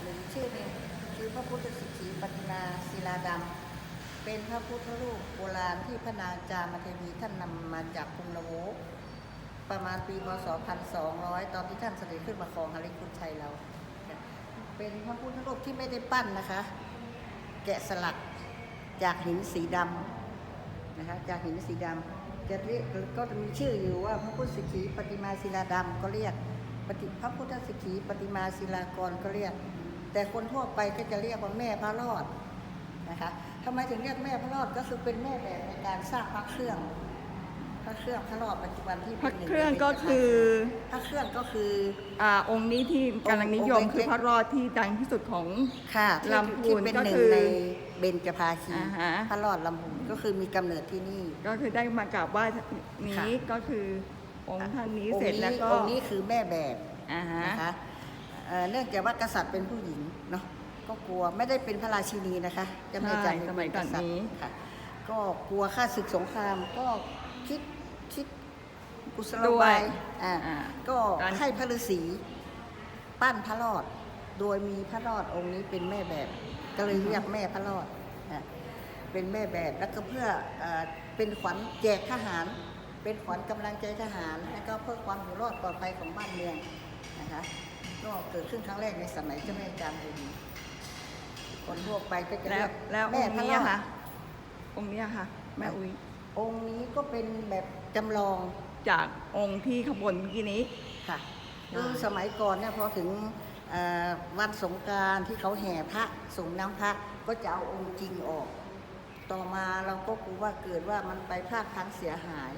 หรือชื่อหนึ่งคือพระพุทธสิกขีปฏิมาศิลาดำ เป็นพระพุทธรูปโบราณที่พระนางจามเทวีท่านนำมาจากกรุงละโวประมาณปีพศ1200 ตอนที่ท่านเสด็จขึ้นมาครองฮาริคุณชัยเรา เป็นพระพุทธรูปที่ไม่ได้ปั้นนะคะ แกะสลักจากหินสีดำนะคะ จากหินสีดำจะเรียกก็จะมีชื่ออยู่ว่าพระพุทธสิกขีปฏิมาศิลาดำก็เรียก ปฏิพระพุทธสิกขีปฏิมาศิลากรก็เรียก แต่คนทั่วไปก็จะเรียกว่าแม่พระรอดนะคะทำไมถึงเรียกแม่พระรอดก็คือเป็นแม่แบบในการสร้างพระเครื่อง พระเครื่องพระรอดปัจจุบันที่พระป็นหนึ่เครื่องในก็คือพระเครื่องก็คืออ่าองค์นี้ที่กำลังนิยมองค์เล็กๆคือพระรอดที่ดังที่สุดของค่ะที่ลำพูนที่เป็นก็หนึ่คืงอในเบญจภาคีอ่าฮะพระรอดลำพูนก็คือมีกำเนิดที่นี่ ก็คือได้มากราบไหว้นี้ค่ะก็คือ องค์ท่านนี้องค์เสร็จแล้วก็องค์นี้คือแม่แบบอ่าฮะนะคะเอ่อเนื่องจากว่ากษัตริย์เป็นผู้หญิงเนาะก็กลัวไม่ได้เป็นพระราชินีนะคะจะไม่ใช่จำสมัยก่อนนี้ค่ะ ก็กลัวค่าศึกสงครามก็คิดคิดกุศโลด้วยบายอ่าอ่าก็การให้พระฤาษีปั้นพระรอด โดยมีพระรอดองค์นี้เป็นแม่แบบ ก็เลยเรียกแม่พระรอดอะเป็นแม่แบบแล้วก็เพื่อเอ่อเป็นขวัญแจกทหาร เป็นขวัญกำลังใจทหารแล้วก็เพื่อความอยู่รอดปลอดภัยของบ้านเมืองนะคะก็เกิดขึ้นครั้งแรกในสมัยเจ้าแม่จามเทวีคนทั่วไปก็จะแล้เรีวยกแล้วอแม่งค์พระนี้รออะดค่ะองค์นี้อะค่ะ แม่อุ้ยองค์นี้ก็เป็นแบบจำลองจากองค์ที่ขบวนเมื่อกี้นี้ค่ะอ่าคือสมัยก่อนเนี่ยพอถึงเอ่อวันสงกรารที่เขาแห่พระส่งน้ำพระก็จะเอาองค์จริงออก ต่อมาเราก็กลัวว่าเกิดว่ามันไปพลาดพลั้งเสียหาย